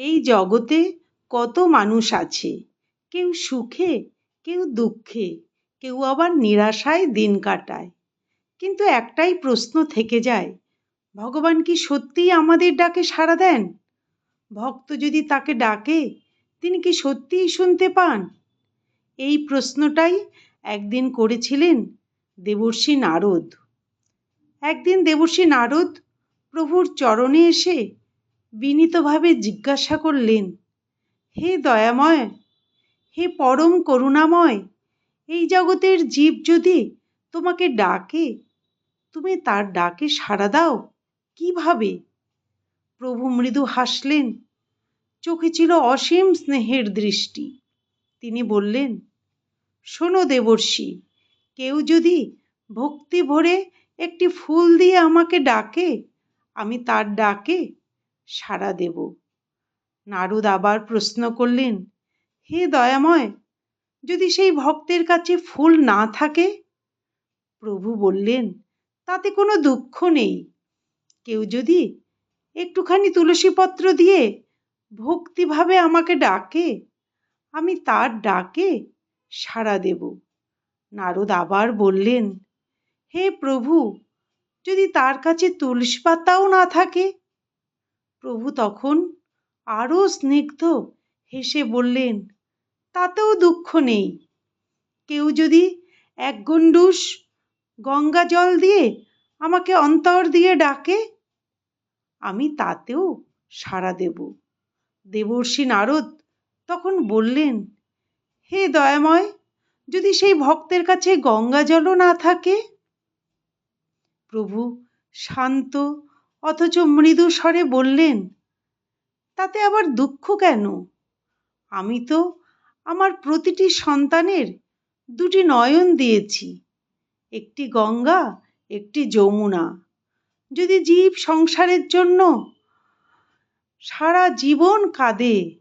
এই জগতে কত মানুষ আছে। কেউ সুখে, কেউ দুঃখে, কেউ আবার নিরাশায় দিন কাটায়। কিন্তু একটাই প্রশ্ন থেকে যায়, ভগবান কি সত্যিই আমাদের ডাকে সাড়া দেন? ভক্ত যদি তাকে ডাকে, তিনি কি সত্যিই শুনতে পান? এই প্রশ্নটাই একদিন করেছিলেন দেবর্ষী নারদ। একদিন দেবর্ষী নারদ প্রভুর চরণে এসে বিনীতভাবে জিজ্ঞাসা করলেন, হে দয়াময়, হে পরম করুণাময়, এই জগতের জীব যদি তোমাকে ডাকে, তুমি তার ডাকে সাড়া দাও, কীভাবে? প্রভু মৃদু হাসলেন, চোখে ছিল অসীম স্নেহের দৃষ্টি। তিনি বললেন, শোনো দেবর্ষি, কেউ যদি ভক্তি ভরে একটি ফুল দিয়ে আমাকে ডাকে, আমি তার ডাকে সাড়া দেব। নারদ আবার প্রশ্ন করলেন, হে দয়াময়, যদি সেই ভক্তের কাছে ফুল না থাকে? প্রভু বললেন, তাতে কোনো দুঃখ নেই। কেউ যদি একটুখানি তুলসী পত্র দিয়ে ভক্তিভাবে আমাকে ডাকে, আমি তার ডাকে সাড়া দেব। নারদ আবার বললেন, হে প্রভু, যদি তার কাছে তুলসী পাতাও না থাকে প্রভু তখন আরও স্নিগ্ধ হেসে বললেন, তাতেও দুঃখ নেই। কেউ যদি এক গণ্ডুস গঙ্গা জল দিয়ে আমাকে অন্তর দিয়ে ডাকে, আমি তাতেও সাড়া দেব। দেবর্ষী নারদ তখন বললেন, হে দয়াময়, যদি সেই ভক্তের কাছে গঙ্গা জলও না থাকে? প্রভু শান্ত অথচ মৃদু স্বরে বললেন, তাতে আবার দুঃখ কেন? আমি তো আমার প্রতিটি সন্তানের দুটি নয়ন দিয়েছি, একটি গঙ্গা, একটি যমুনা। যদি জীব সংসারের জন্য সারা জীবন কাঁদে,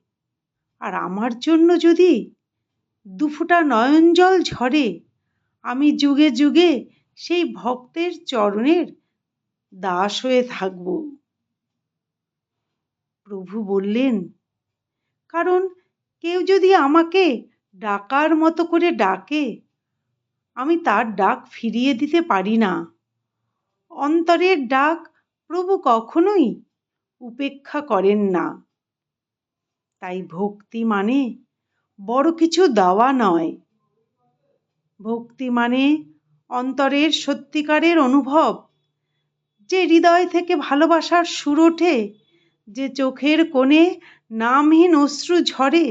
আর আমার জন্য যদি দুফুটা নয়ন জল ঝরে, আমি যুগে যুগে সেই ভক্তের চরণের দাস হয়ে থাকব। প্রভু বললেন, কারণ কেউ যদি আমাকে ডাকার মতো করে ডাকে, আমি তার ডাক ফিরিয়ে দিতে পারি না। অন্তরের ডাক প্রভু কখনোই উপেক্ষা করেন না। তাই ভক্তি মানে বড় কিছু দেওয়া নয়। ভক্তি মানে অন্তরের সত্যিকারের অনুভব। যে হৃদয় থেকে ভালোবাসার সুর ওঠে, যে চোখের কোণে নামহীন অশ্রু ঝরে,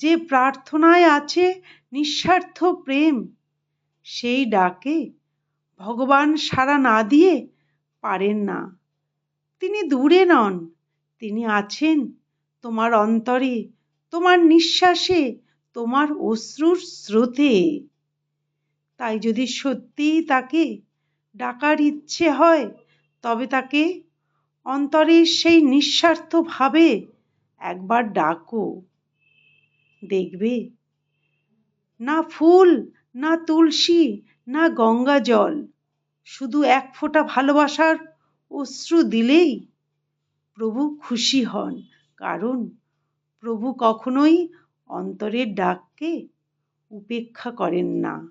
যে প্রার্থনায় আছে নিঃস্বার্থ প্রেম, সেই ডাকে ভগবান সাড়া না দিয়ে পারেন না। তিনি দূরে নন, তিনি আছেন তোমার অন্তরে, তোমার নিঃশ্বাসে, তোমার অশ্রুর স্রোতে। তাই যদি সত্যিই তাকে ডাকার ইচ্ছে হয় তবে তাকে অন্তরের সেই নিঃস্বার্থ ভাবে একবার ডাকো। দেখবে? না ফুল, না তুলসী, না গঙ্গা জল, শুধু এক ফোঁটা ভালোবাসার অশ্রু দিলেই প্রভু খুশি হন। কারণ প্রভু কখনোই অন্তরের ডাককে উপেক্ষা করেন না।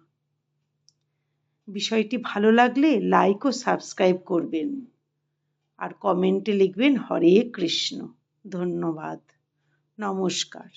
বিষয়টি ভালো লাগলে লাইক ও সাবস্ক্রাইব করবেন। আর কমেন্টে লিখবেন হরে কৃষ্ণ। ধন্যবাদ। নমস্কার।